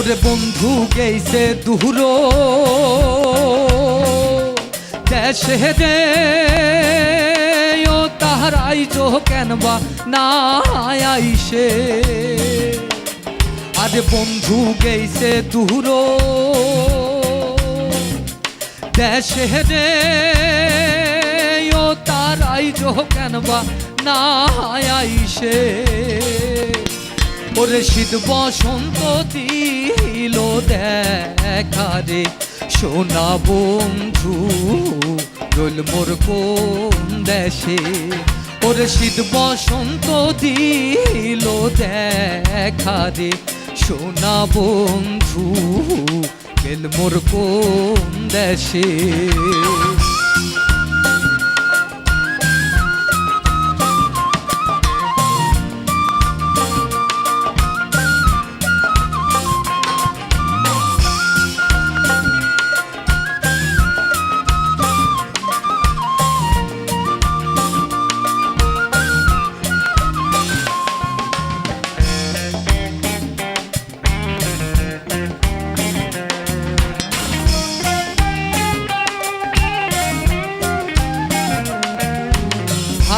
ওরে বন্ধু গেছে দুহুরো। দেশে ও তাহার আইজ কেনবা না আইসে। আরে বন্ধু গেছে দুহুরো। দেশে ও তার আইজ কেনবা না আইসে। ওরে শীত বসন্ত দিল দেখা রে। সোনা বন্ধু রইল মোর কোন দেশে? ওরে শীত বসন্ত দিল দেখা রে। সোনা বন্ধু, গেল মোর কোন দেশে?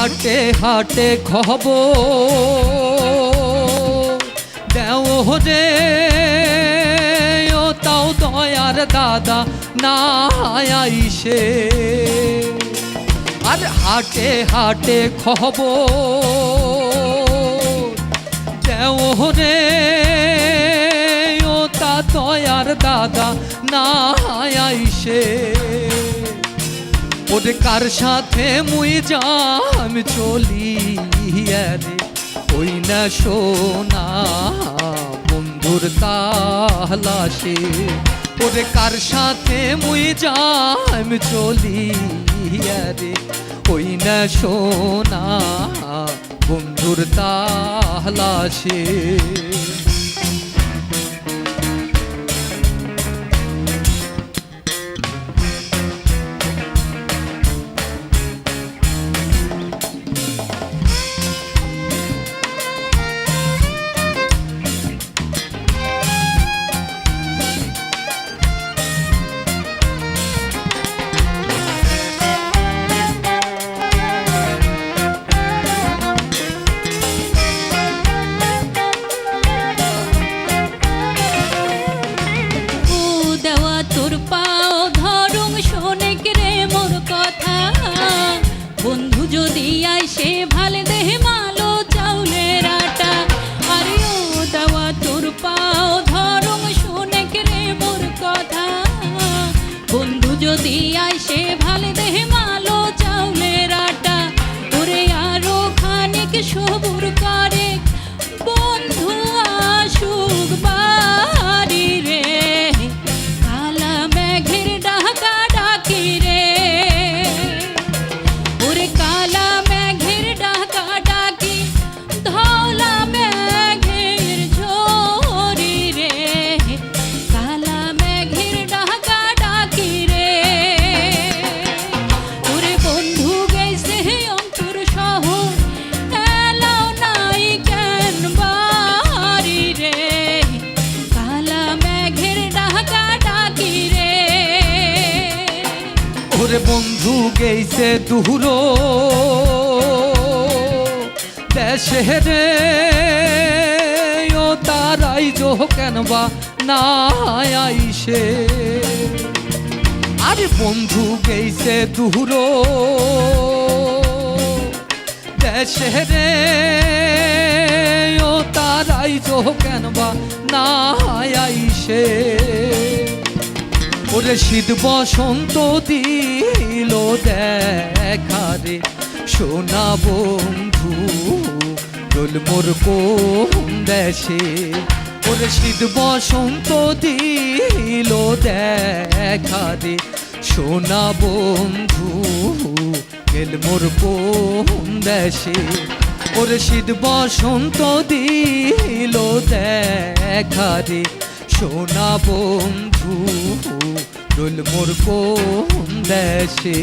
হাটে হাটে খব ও তাও দয়ার দাদা না আইসে। আর হাটে হাটে খব ও তা দয়ার দাদা না আইসে। ওরে কার সাথে মুই যাম চলি রে? ওই না সোনা বন্ধুর তালাশে। ওরে কার সাথে মুই যাম চলি রে? ওই না সোনা বন্ধুর তালাশে। oh বন্ধু গেছে দুহুরো। দেশে রে ও তারাই জো কেনবা না আইসে? আরে বন্ধু গেছে দুহুরো। দেশে রে ও তারাই জো কেনবা না আইসে? ওরে শীত বসন্ত দিল দেখা রে। সোনা বন্ধু রোল মোর কোন দেশে? ওরে শীত বসন্ত দিল দেখা রে। সোনা বন্ধু, গেল মোর কোন দেশে? ওরে শীত বসন্ত দিল দেখা রে। সোনা বন্ধু রোল মোর কোন দেশে?